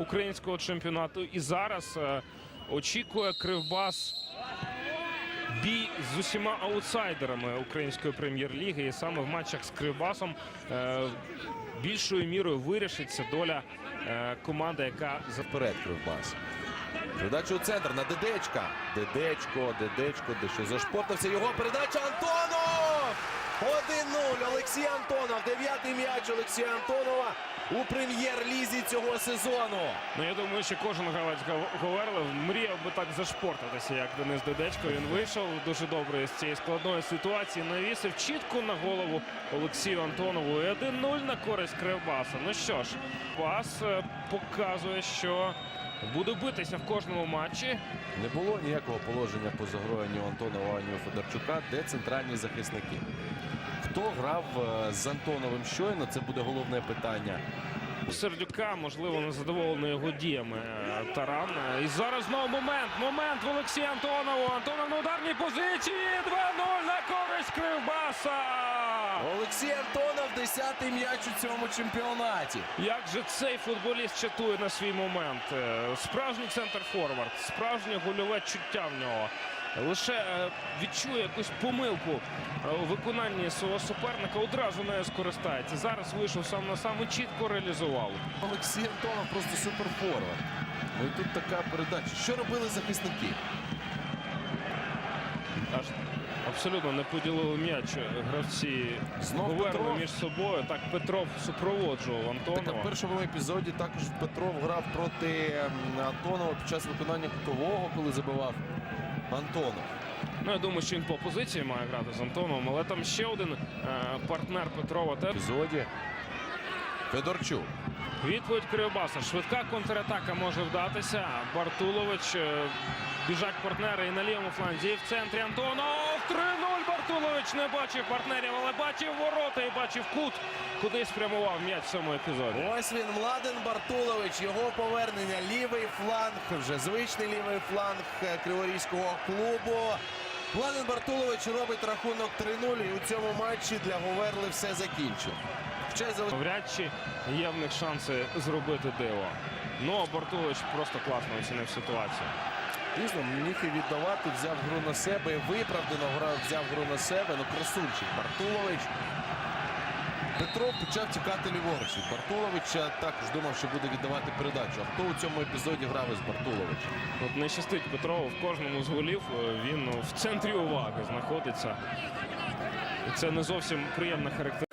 українського чемпіонату. І зараз е, очікує Кривбас бій з усіма аутсайдерами української прем'єр-ліги. І саме в матчах з Кривбасом е, більшою мірою вирішиться доля е, команди, яка за Вперед Кривбас. Передача у центр на Дедечка. Дедечко, Дедечко, дещо зашпортався. Його передача Антонов! 1-0. Олексій Антонов. Дев'ятий м'яч Олексія Антонова у прем'єр-лізі цього сезону. Ну, я думаю, що кожен гравець Гав- мріяв би так зашпортитися, як Денис Дедечко. Він вийшов дуже добре з цієї складної ситуації. Навісив чітко на голову Олексію Антонову. І 1-0 на користь Кривбаса. Ну що ж, Бас е, показує, що буде битися в кожному матчі. Не було ніякого положення ні у Антонова, ні у Федорчука, де центральні захисники. Хто грав е, з Антоновим щойно? Це буде головне питання. У Сердюка, можливо, не задоволений його діями е, Таран. І зараз знову момент. Момент в Олексія Антонову. Антонов на ударній позиції. 2-0 на користь Кривбаса. Олексій Антонов, 10-й м'яч у цьому чемпіонаті. Як же цей футболіст чатує на свій момент? Е, Справжній центр форвард, справжнє гольове чуття в нього. Лише е, відчує якусь помилку е, у виконанні свого суперника, одразу нею скористається. Зараз вийшов сам на сам і чітко реалізував. Олексій Антонов просто суперфорвард. Ну і тут така передача. Що робили захисники? Аж абсолютно не поділили м'яч гравці Знов говорили між собою. Так Петров супроводжував Так, в першому епізоді також Петров грав проти Антонова під час виконання кутового, коли забивав Антонов. Ну, я думаю, що він по позиції має грати з Антоновим, але там ще один е, партнер Петрова теж. епізоді Федорчук. Відповідь Кривбаса. Швидка контратака може вдатися. Бартулович. е, Біжать партнери і на лівому фланзі, і в центрі Антонов. 3-0. Бартулович не бачив партнерів, але бачив ворота і бачив кут, куди спрямував м'яч в цьому епізоді. Ось він, Младен Бартулович, його повернення. Лівий фланг, вже звичний лівий фланг е, Криворізького клубу. Младен Бартулович робить рахунок 3-0 і у цьому матчі для Говерли все закінчив. В Вряд чи є в них шанси зробити диво. Ну, а Бартулович просто класно оцінив ситуацію. Дійсно, міг і віддавати, взяв гру на себе, виправдано взяв гру на себе. Ну, красунчик Бартулович. Петров почав тікати ліворуч. від Бартуловича також думав, що буде віддавати передачу. А хто у цьому епізоді грав із Бартуловичем? От не щастить Петрову в кожному з голів. е, Він ну, в центрі уваги знаходиться. Це не зовсім приємна характеристика.